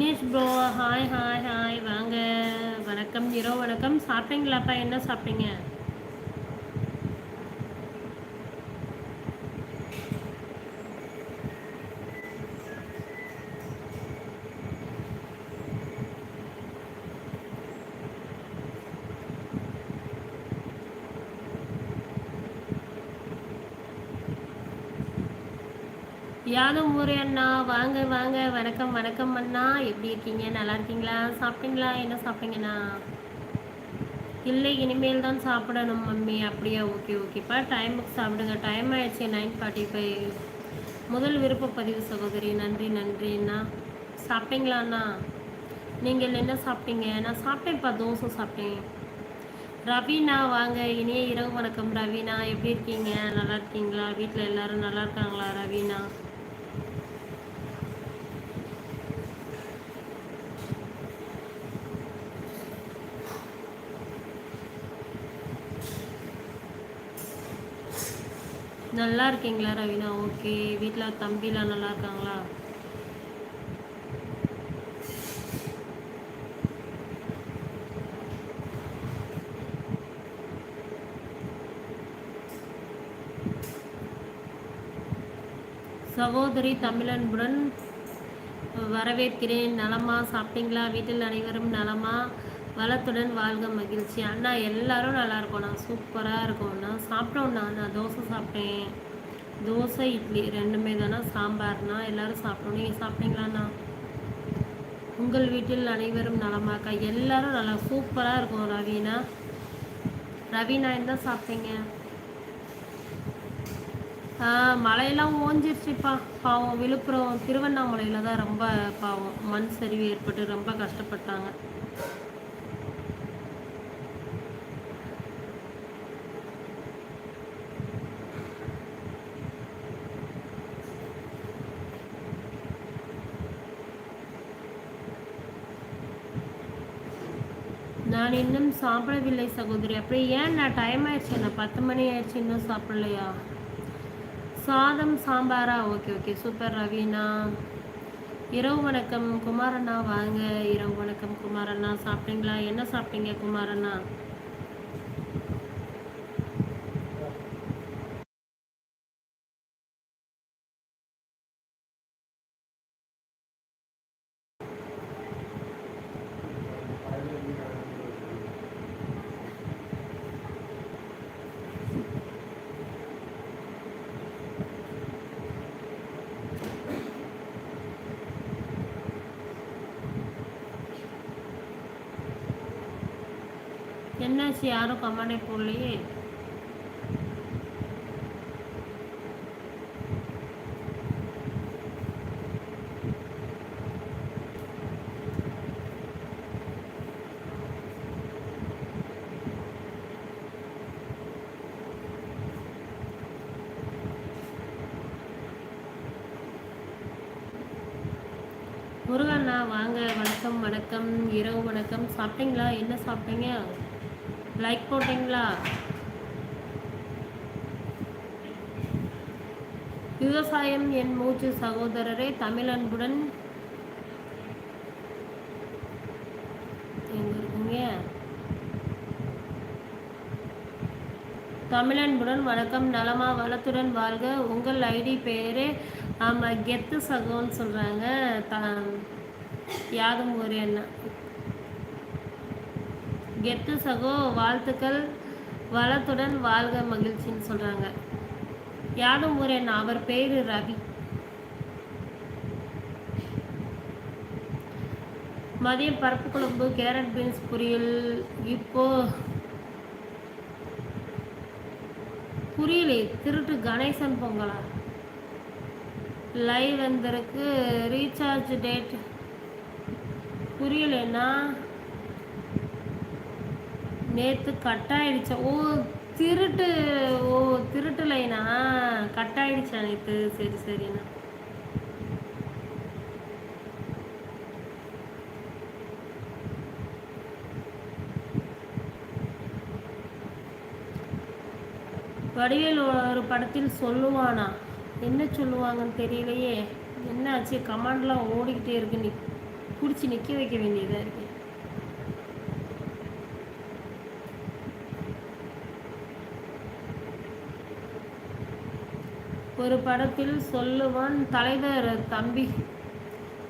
Vignesh bro hi hi hi வாங்க. வணக்கம் இரோ வணக்கம். சாப்பிட்டீங்களாப்பா? என்ன சாப்பிட்டீங்க? யாதும் ஊரே அண்ணா வாங்க வாங்க வணக்கம் வணக்கம் அண்ணா. எப்படி இருக்கீங்க? நல்லா இருக்கீங்களா? சாப்பிட்டீங்களா? என்ன சாப்பிட்டீங்கண்ணா இல்லை இனிமேல் தான் சாப்பிடணும் மம்மி. அப்படியா? ஓகே ஓகேப்பா டைமுக்கு சாப்பிடுங்க. டைம் ஆயிடுச்சு நைன் ஃபார்ட்டி ஃபைவ் முதல் விருப்ப பதிவு சகோதரி. நன்றி நன்றி அண்ணா. சாப்பிட்டீங்களாண்ணா நீங்கள் என்ன சாப்பிட்டீங்க? நான் சாப்பிட்டேன்ப்பா தோசை சாப்பிட்டேன். ரவினா வாங்க. இனிய இரவு வணக்கம் ரவீனா. எப்படி இருக்கீங்க? நல்லா இருக்கீங்களா? வீட்டில் எல்லாரும் நல்லா இருக்காங்களா ரவீனா? நல்லா இருக்கீங்களா ரவினா? ஓகே. வீட்டில் தம்பிலாம் நல்லா இருக்காங்களா சகோதரி தமிழன்புடன் வரவேற்கிறேன். நலமா சாப்பிட்டீங்களா? வீட்டில் அனைவரும் நலமா? வளத்துடன் வாழ்க மகிழ்ச்சி. அண்ணா எல்லாரும் நல்லா இருக்கோண்ணா சூப்பராக இருக்கும்ண்ணா. சாப்பிட்டோண்ணா நான் தோசை சாப்பிட்டேன். தோசை இட்லி ரெண்டுமே தானே சாம்பார்னா எல்லாரும் சாப்பிட்டோம். நீங்கள் சாப்பிட்டீங்களாண்ணா உங்கள் வீட்டில் அனைவரும் நலமாக்கா எல்லாரும் நல்லா சூப்பராக இருக்கும் ரவீனா. ரவீனா என்ன சாப்பிட்டீங்க? மழையெல்லாம் ஓஞ்சிருச்சுப்பா. பாவம் விழுப்புரம் திருவண்ணாமலையில் தான் ரொம்ப பாவம். மண் சரிவு ஏற்பட்டு ரொம்ப கஷ்டப்பட்டாங்க. நான் இன்னும் சாப்பிடவில்லை சகோதரி. அப்படி ஏன் நான் டைம் ஆயிடுச்சு? என்ன பத்து மணி ஆயிடுச்சு இன்னும் சாப்பிடலையா? சாதம் சாம்பாரா? Okay okay super Raveena. இரவு வணக்கம். குமாரண்ணா வாங்க. இரவு வணக்கம் குமாரண்ணா. சாப்பிட்டீங்களா? என்ன சாப்பிட்டீங்க குமாரண்ணா? என்னாச்சு யாரும் கமெண்டே போடலையே. முருகண்ணா வாங்க. வணக்கம் வணக்கம். இரவு வணக்கம். சாப்பிட்டீங்களா? என்ன சாப்பிட்டீங்க? லைக் போட்டிங்களா? விவசாயம் என் மூச்சு சகோதரரே தமிழ் அன்புடன் எங்க இருக்கீங்க தமிழன்புடன் வணக்கம் நலமா வளத்துடன் வாழ்க. உங்கள் ஐடி பேரே ஆமாம் கெத்து சகோன்னு சொல்கிறாங்க த யாதும் ஒரு என்ன? கெத்து சகோ வாழ்த்துக்கள் வளத்துடன் வாழ்க மகிழ்ச்சின்னு சொல்கிறாங்க யாரும் ஊரன் என்ன அவர் பேர் ரவி. மதியம் பருப்பு குழம்பு கேரட் பீன்ஸ் பொரியல் இப்போ புரியலே திருட்டு கணேசன் பொங்கலா? லைவ் வந்திருக்கு ரீசார்ஜ் டேட் புரியலன்னா நேற்று கட் ஆயிடுச்சா ஓ திருட்டு ஓ திருட்டு லைனா கட் ஆயிடுச்சா நேற்று சரி சரிண்ணா வடிவேல் ஒரு படத்தில் சொல்லுவானா? என்ன சொல்லுவாங்கன்னு தெரியலையே. என்ன ஆச்சு கமாண்ட்லாம் ஓடிக்கிட்டே இருக்கு. நீ பிடிச்சி நிற்க வைக்க வேண்டியதாக இருக்கு. ஒரு படத்தில் சொல்லுவான் தலைவர் தம்பி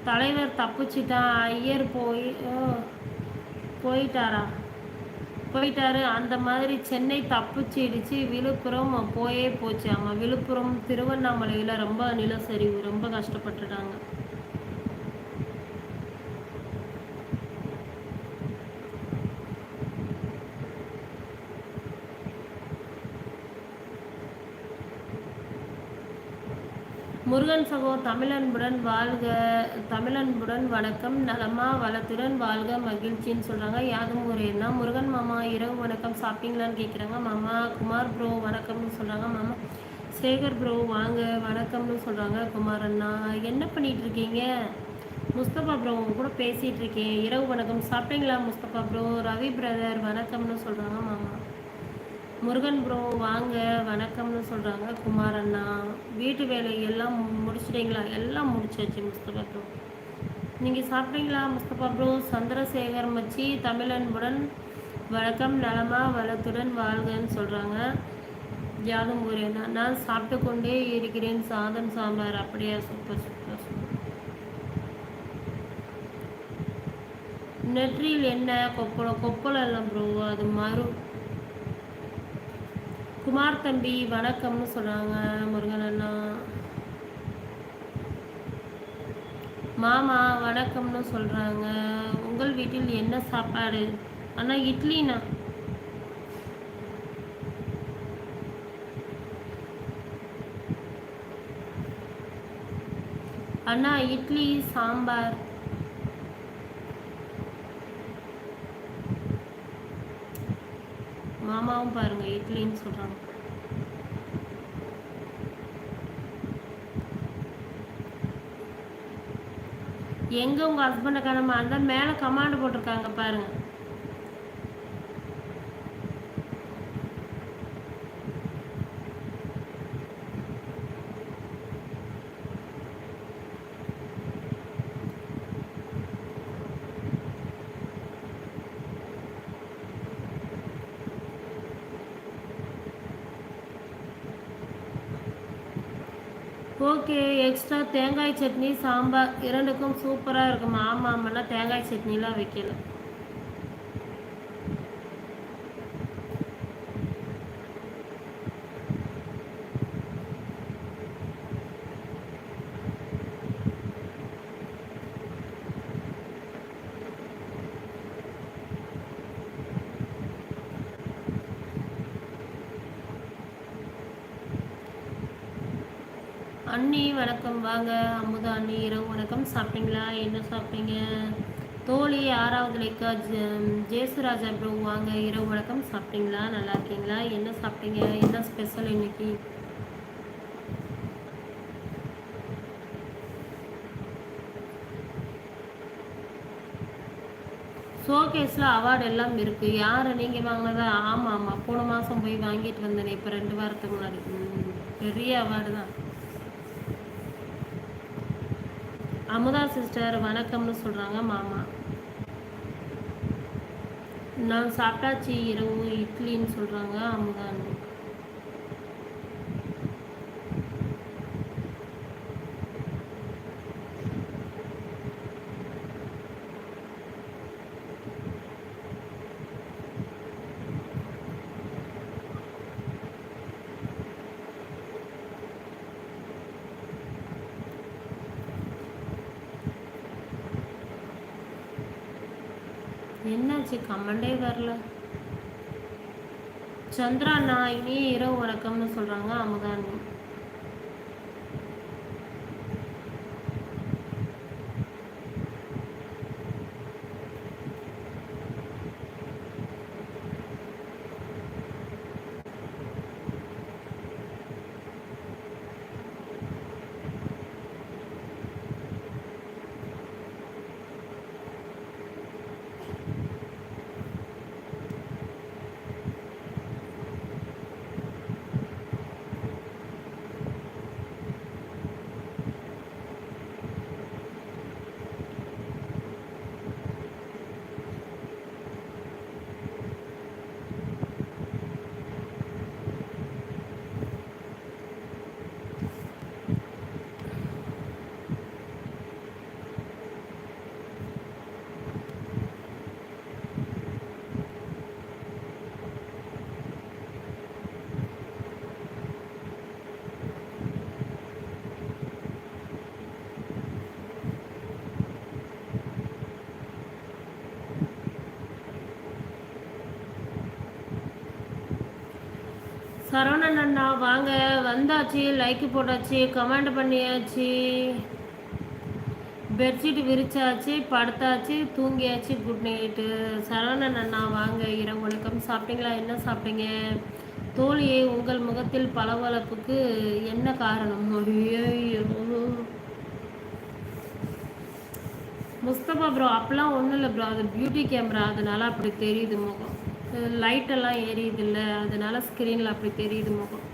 தலைவர் தப்பிச்சிட்டான் ஐயர் போய் போயிட்டாரா? போயிட்டாரு. அந்த மாதிரி சென்னை தப்பிச்சிடுச்சு. விழுப்புரம் போயே போச்சு. ஆமாம் விழுப்புரம் திருவண்ணாமலையில் ரொம்ப நிலச்சரிவு ரொம்ப கஷ்டப்பட்டுட்டாங்க. முருகன் சகோ தமிழன்புடன் வாழ்க தமிழன்புடன் வணக்கம் நலமா வளத்துடன் வாழ்க மகிழ்ச்சின்னு சொல்கிறாங்க யாதும் ஒரு முருகன் மாமா இரவு வணக்கம். சாப்பிட்டீங்களான்னு கேட்குறாங்க மாமா குமார் ப்ரோ வணக்கம்னு சொல்கிறாங்க மாமா சேகர் ப்ரோ வாங்க வணக்கம்னு சொல்கிறாங்க குமார் அண்ணா என்ன பண்ணிகிட்டு இருக்கீங்க? முஸ்தபா ப்ரோ உங்க கூட பேசிகிட்டு இருக்கேன். இரவு வணக்கம். சாப்பிட்டீங்களா முஸ்தபா ப்ரோ ரவி பிரதர் வணக்கம்னு சொல்கிறாங்க மாமா. முருகன் ப்ரோ வாங்க வணக்கம்னு சொல்கிறாங்க குமார் அண்ணா வீட்டு வேலை எல்லாம் முடிச்சிட்டிங்களா? எல்லாம் முடிச்சாச்சு முஸ்தபா ப்ரோ நீங்கள் சாப்பிட்டீங்களா முஸ்தபா ப்ரோ சந்திரசேகர் மச்சி தமிழன்புடன் வணக்கம் நலமா வளத்துடன் வாழ்கன்னு சொல்கிறாங்க யாதும் ஒரு நான் சாப்பிட்டு கொண்டே இருக்கிறேன். சாதம் சாம்பார் அப்படியா? சூப்பர் சூப்பர் சூப்பர் நெற்றியில் என்ன? கொப்பளம் கொப்பளம் இல்லை ப்ரோ அது மறு குமார் தம்பி வணக்கம்னு சொல்கிறாங்க முருகன் அண்ணா. மாமா வணக்கம்னு சொல்கிறாங்க உங்கள் வீட்டில் என்ன சாப்பாடு? அண்ணா இட்லிண்ணா. அண்ணா இட்லி சாம்பார். மாமாவும் பாருங்க இட்லின்னு சொல்கிறாங்க எங்கே உங்கள் ஹஸ்பண்டை காணாம அந்த மேலே கமாண்டு போட்டிருக்காங்க பாருங்க ஓகே எக்ஸ்ட்ரா தேங்காய் சட்னி சாம்பார் இரண்டுக்கும் சூப்பராக இருக்கும் ஆமாம் ஆமாம்லாம் தேங்காய் சட்னிலாம் வைக்கல அண்ணி வணக்கம் வாங்க அமுதா அண்ணி இரவு வணக்கம். சாப்பிட்டீங்களா? என்ன சாப்பிட்டீங்க? தோழி ஆறாவது லைக்கா? ஜேசுராஜா ப்ரோ வாங்க இரவு வணக்கம். சாப்பிட்டீங்களா? நல்லா இருக்கீங்களா? என்ன சாப்பிட்டீங்க? என்ன ஸ்பெஷல் இன்னைக்கு? ஷோகேஸில் அவார்டு எல்லாம் இருக்குது யார் நீங்கள் வாங்கினதா? ஆமாம் ஆமாம் போன மாதம் போய் வாங்கிட்டு வந்தேன் இப்போ ரெண்டு வாரத்துக்கு முன்னாடி. பெரிய அவார்டு தான். அமுதா சிஸ்டர் வணக்கம்னு சொல்கிறாங்க மாமா. நான் சாப்பிட்டாச்சு இரவு இட்லின்னு சொல்கிறாங்க அமுதான்னு. என்னாச்சு? கமெண்டே வரல. சந்திரா நான் இனி இரவு வணக்கம்னு சொல்கிறாங்க அமுதான்னு சரவணன் அண்ணா வாங்க. வந்தாச்சு லைக் போட்டாச்சு கமெண்ட் பண்ணியாச்சு. பெட்ஷீட் விரிச்சாச்சு படுத்தாச்சு தூங்கியாச்சு குட் நைட்டு சரவணன் அண்ணா வாங்க. இரவு வணக்கம். சாப்பிட்டீங்களா? என்ன சாப்பிட்டீங்க? தோழியை உங்கள் முகத்தில் பளபளப்புக்கு என்ன காரணம்? முஸ்தபா ப்ரோ அப்பெல்லாம் ஒன்றும் இல்லை ப்ரோ அது பியூட்டி கேமரா அதனால அப்படி தெரியுது முகம். லைட்டெல்லாம் எரியுது இல்லை ஸ்க்ரீனில் அப்படி தெரியுது முகம்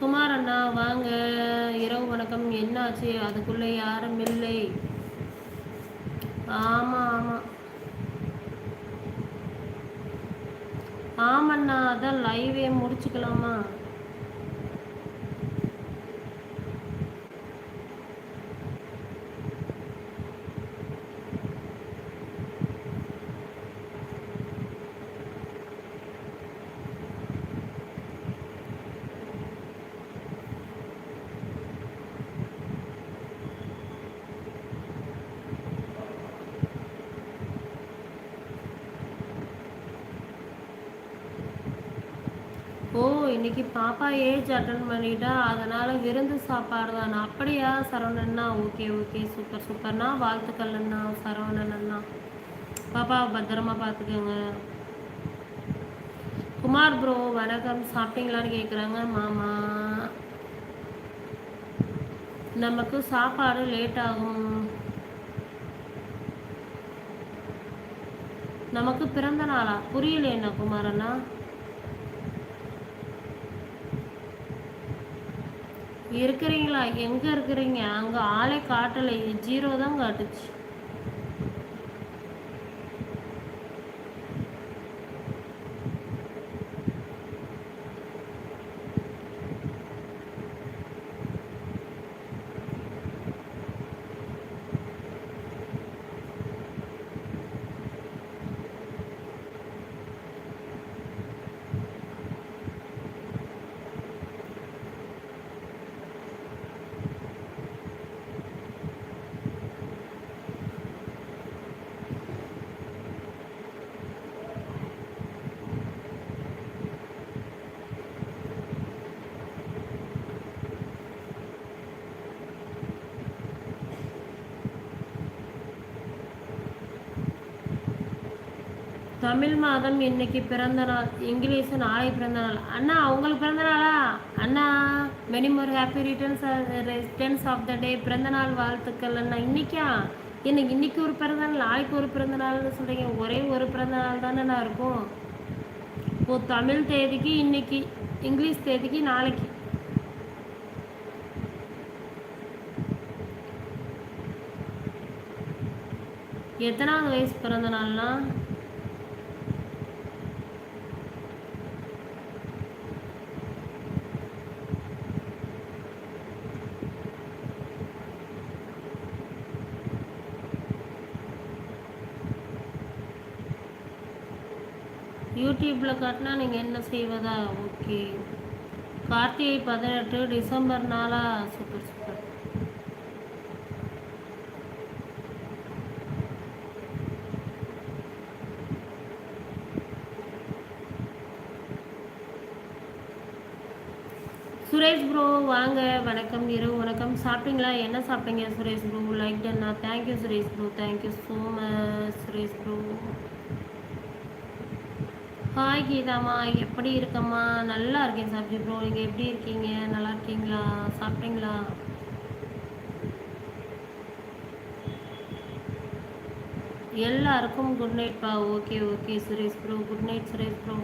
குமார் அண்ணா வாங்க இரவு என்னாச்சு? அதுக்குள்ளே யாரும் இல்லை. ஆமாம் ஆமாம் ஆமாண்ணா அதான் லைவே முடிச்சுக்கலாமா ஓ இன்னைக்கு பாப்பா ஏஜ் அட்டன் பண்ணிட்டா அதனால் விருந்து சாப்பாடு தான். அப்படியா சரவணண்ணா? ஓகே ஓகே சூப்பர் சூப்பர்ண்ணா வாழ்த்துக்கள் அண்ணா சரவணன் அண்ணா. பாப்பாவை பத்திரமா பார்த்துக்கோங்க குமார் ப்ரோ வணக்கம். சாப்பிட்டீங்களான்னு கேட்குறாங்க மாமா. நமக்கு சாப்பாடு லேட் ஆகும். நமக்கு பிறந்த நாளா? புரியல என்ன குமாரண்ணா இருக்கிறீங்களா? எங்கே இருக்கிறீங்க? அங்கே ஆளே காட்டலை ஜீரோ தான் காட்டுச்சு. தமிழ் மாதம் இன்னைக்கு பிறந்த நாள் இங்கிலீஷ் நாளை பிறந்த நாள். அண்ணா அவங்களுக்கு பிறந்த நாளா? அண்ணா many more happy returns returns of the day பிறந்த நாள் வாழ்த்துக்கள் அண்ணா. இன்னைக்கா? எனக்கு இன்னைக்கு ஒரு பிறந்த நாள் நாளைக்கு ஒரு பிறந்த நாள்னு சொல்கிறீங்க ஒரே ஒரு பிறந்த நாள் தானே நான் இருக்கும். ஓ தமிழ் தேதிக்கு இன்னைக்கு இங்கிலீஷ் தேதிக்கு நாளைக்கு. எத்தனாவது வயசு பிறந்த நாள்னா? யூடியூப்பில் காட்டினா நீங்கள் என்ன செய்வதா? ஓகே. கார்த்திகை பதினெட்டு டிசம்பர் நாளா சூப்பர் சூப்பர். சுரேஷ் ப்ரோ வாங்க. வணக்கம் இரவு வணக்கம். சாப்பிட்டீங்களா? என்ன சாப்பிட்டீங்க Suresh bro? Like டன்னா thank you Suresh bro. Thank you so much Suresh bro. Hi கீதாம்மா எப்படி இருக்கம்மா? நல்லா இருக்கேன் சப்ஜி ப்ரோ. நீங்கள் எப்படி இருக்கீங்க? நல்லா இருக்கீங்களா? சாப்பிட்டீங்களா? எல்லாருக்கும் good நைட்ப்பா okay okay Suresh bro good night Suresh bro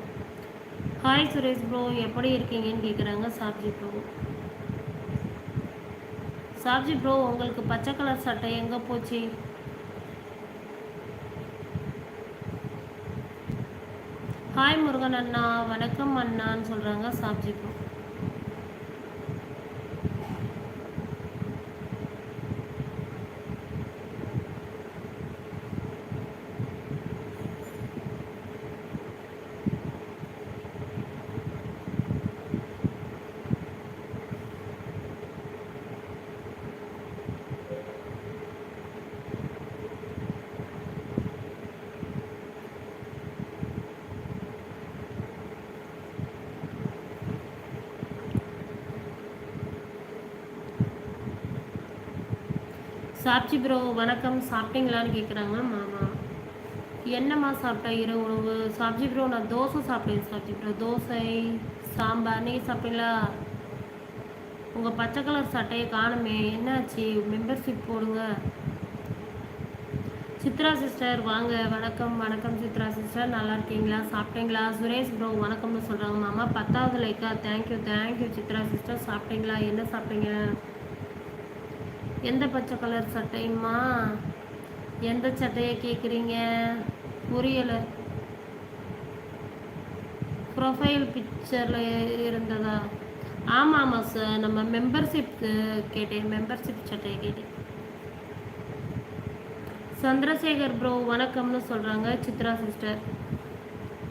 hi Suresh bro எப்படி இருக்கீங்கன்னு கேட்குறாங்க சாப்ஜி ப்ரோ சாப்ஜி ப்ரோ உங்களுக்கு பச்சை கலர் சட்டை எங்கே போச்சு? ஹாய் முருகன் அண்ணா வணக்கம் அண்ணான்னு சொல்கிறாங்க சாப்ஜிக்கும் சாப்ஜி ப்ரோ வணக்கம். சாப்பிட்டீங்களான்னு கேட்குறாங்க மாமா. என்னம்மா சாப்பிட்டா? இரவு உணவு. சாப்ஜி ப்ரோ நான் தோசை சாப்பிட்டேன் சாப்ஜி ப்ரோ தோசை சாம்பார். நீங்கள் சாப்பிட்டீங்களா? உங்கள் பச்சை கலர் சட்டையை காணுமே. என்னாச்சு? மெம்பர்ஷிப் போடுங்க. சித்ரா சிஸ்டர் வாங்க. வணக்கம் வணக்கம் சித்ரா சிஸ்டர் நல்லா இருக்கீங்களா? சாப்பிட்டீங்களா? சுரேஷ் ப்ரோ வணக்கம்னு சொல்கிறாங்க மாமா. பத்தாவது Lyca thank you thank you Chitra sister சாப்பிட்டீங்களா? என்ன சாப்பிட்டீங்க? எந்த பச்சை கலர் சட்டையுமா எந்த சட்டையை கேட்குறீங்க புரியலை. ப்ரொஃபைல் பிக்சரில் இருந்ததா? ஆமாம் ஆமாம் சார் நம்ம மெம்பர்ஷிப்க்கு கேட்டேன். மெம்பர்ஷிப் சட்டையை கேட்டேன். சந்திரசேகர் ப்ரோ வணக்கம்னு சொல்கிறாங்க சித்ரா சிஸ்டர்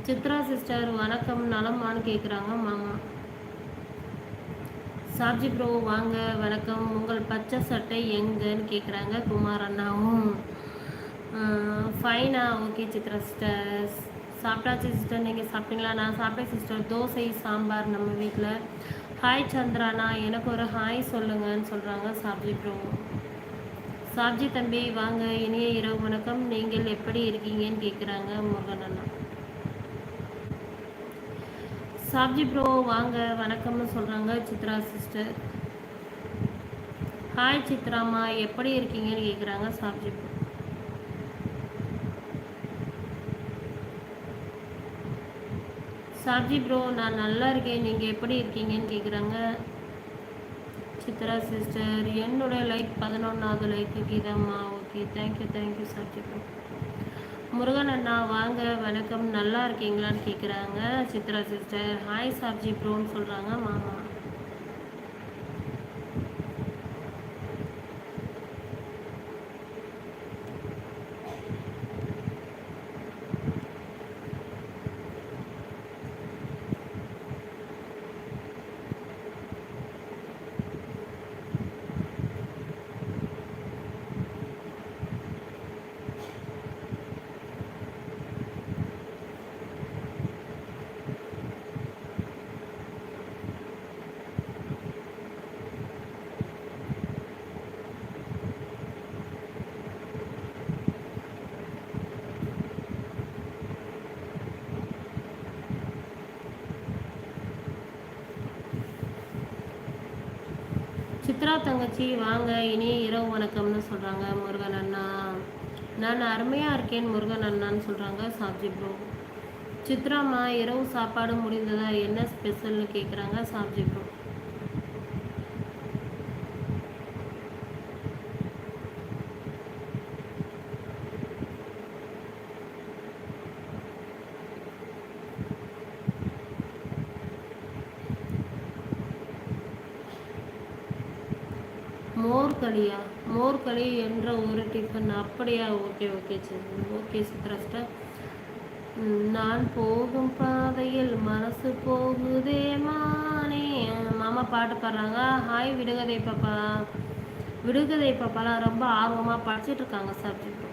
சித்ரா சிஸ்டர் வணக்கம் நலமான்னு கேட்குறாங்க மாமா. சாப்ஜி ப்ரோ வாங்க வணக்கம். உங்கள் பச்சை சட்டை எங்கன்னு கேட்குறாங்க குமார் அண்ணாவும். ஃபைனா ஓகே சித்ரா சிஸ்டர் சாப்பிட்டாச்சு சிஸ்டர் நீங்கள் சாப்பிட்டீங்களா? நான் சாப்பிட்டேன் சிஸ்டர் தோசை சாம்பார் நம்ம வீட்டில் ஹாய் சந்திரானா எனக்கு ஒரு ஹாய் சொல்லுங்கன்னு சொல்கிறாங்க சாப்ஜி ப்ரோ சாப்ஜி தம்பி வாங்க. இனிய இரவு வணக்கம். நீங்கள் எப்படி இருக்கீங்கன்னு கேட்குறாங்க முருகன் அண்ணா. சாப்ஜி ப்ரோ வாங்க வணக்கம்னு சொல்கிறாங்க சித்ரா சிஸ்டர் ஹாய் சித்ராமா எப்படி இருக்கீங்கன்னு கேட்குறாங்க சாப்ஜி ப்ரோ சாப்ஜி ப்ரோ நான் நல்லா இருக்கேன். நீங்கள் எப்படி இருக்கீங்கன்னு கேட்குறாங்க சித்ரா சிஸ்டர் என்னோட லைக் பதினொன்றாவது like கீதாம்மா. Okay thank you thank you Saabji Murugan அண்ணா வாங்க வணக்கம். நல்லா இருக்கீங்களான்னு கேட்குறாங்க சித்ரா சிஸ்டர் ஹாய் சாப்ஜி ப்ரோன்னு சொல்கிறாங்க மாமா. சித்ரா தங்கச்சி வாங்க இனி இரவு வணக்கம்னு சொல்கிறாங்க முருகன் அண்ணா. நான் அருமையாக இருக்கேன் முருகன் அண்ணான்னு சொல்கிறாங்க சாப்ஜி ப்ரோ. சித்ராம்மா இரவு சாப்பாடு முடிந்ததா? என்ன ஸ்பெஷல்னு கேட்குறாங்க சாப்ஜி ப்ரோ. டிஃபன் அப்படியா? ஓகே ஓகே சரி. ஓகே சித்ரா நான் போகும் பாதையில் மனசு போகுதே மானே. மாமா பாட்டு பாடுறாங்க. ஹாய் விடுகதை பாப்பா. விடுகதை பாப்பாலாம் ரொம்ப ஆர்வமாக படிச்சுட்டு இருக்காங்க சப்ஜெக்ட்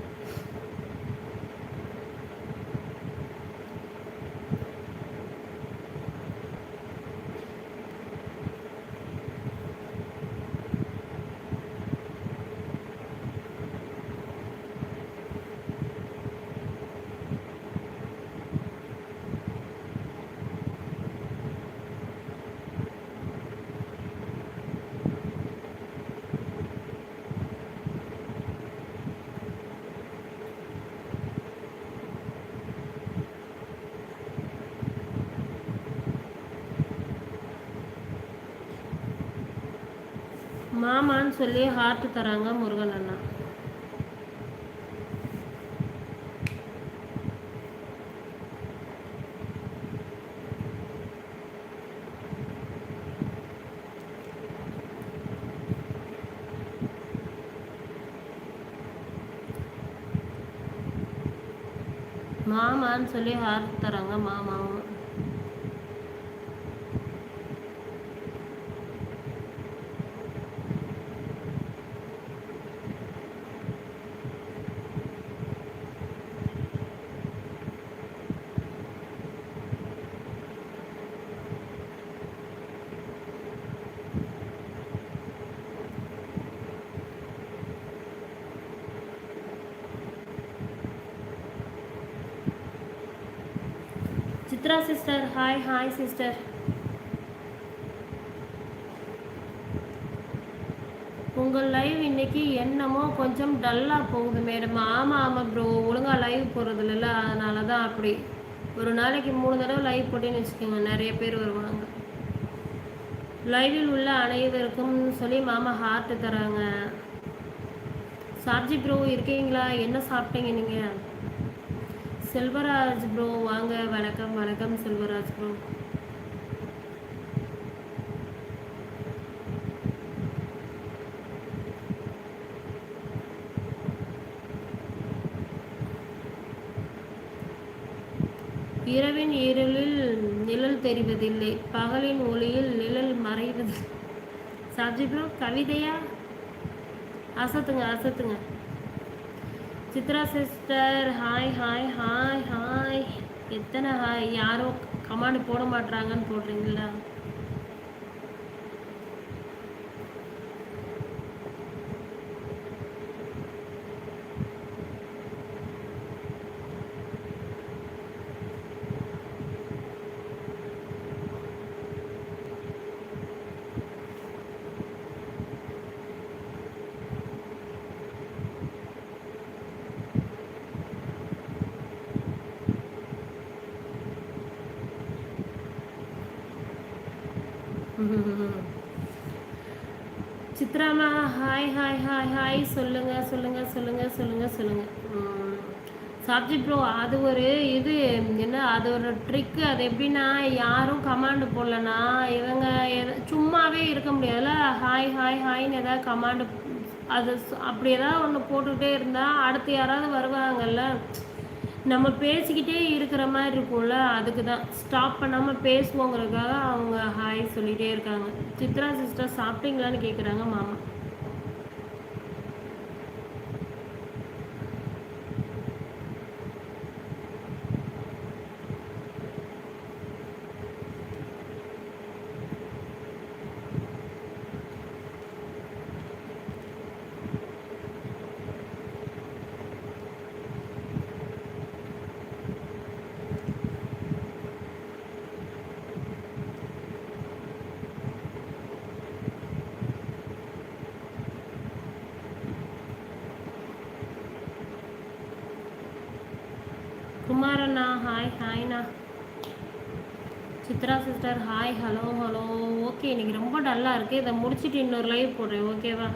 மாமான்னு சொல்லி ஹார்ட் தராங்க முருகன் அண்ணா. மாமான்னு சொல்லி ஹார்ட் தராங்க மாமா. Chitra sister hi hi sister உங்கள் லைவ் இன்னைக்கு என்னமோ கொஞ்சம் டல்லாக போகுது மேடம் ஆமாம் ஆமாம் ப்ரோ ஒழுங்காக லைவ் போடுறதில்ல அதனால தான் அப்படி. ஒரு நாளைக்கு மூணு தடவை லைவ் போட்டேன்னு வச்சுக்கோங்க. நிறைய பேர் வருவாங்க. லைவில் உள்ள அனைவருக்கும் சொல்லி மாமா ஹார்ட் தராங்க. சார்ஜி ப்ரோ இருக்கீங்களா? என்ன சாப்பிட்டீங்க நீங்கள் செல்வராஜ் ப்ரோ வாங்க வணக்கம் வணக்கம் செல்வராஜ் ப்ரோ இரவின் இருளில் நிழல் தெரிவதில்லை பகலின் ஒளியில் நிழல் மறைவது சாப்ஜி ப்ரோ கவிதையா? அசத்துங்க அசத்துங்க. Chitra sister hi hi hi hi எத்தனை ஹாய் யாரும் கமாண்ட் போட மாட்றாங்கன்னு போடுறீங்களா? சித்ராமா ஹாய் ஹாய் ஹாய் ஹாய் சொல்லுங்க சொல்லுங்க சொல்லுங்க சொல்லுங்க சொல்லுங்க. சாப்ஜி ப்ரோ அது ஒரு இது என்ன அது ஒரு ட்ரிக்கு அது எப்படின்னா யாரும் கமாண்டு போடலன்னா இவங்க சும்மாவே இருக்க முடியாதுல்ல? ஹாய் ஹாய் ஹாய்னு ஏதாவது கமாண்டு அது அப்படி ஏதாவது ஒன்று போட்டுக்கிட்டே இருந்தால் அடுத்து யாராவது வருவாங்கல்ல? நம்ம பேசிக்கிட்டே இருக்கிற மாதிரி இருக்கும்ல அதுக்கு தான் ஸ்டாப் பண்ணாமல் பேசுவோங்கிறதுக்காக அவங்க ஹாய் சொல்லிகிட்டே இருக்காங்க. சித்ரா சிஸ்டர் சாப்பிட்டீங்களான்னு கேட்குறாங்க மாமா குமாரண்ணா hi ஹாய்ண்ணா Chitra sister hi hello hello okay இன்னைக்கு ரொம்ப டல்லாக இருக்குது இதை முடிச்சுட்டு இன்னொரு லைவ் போடுறேன். ஓகேவா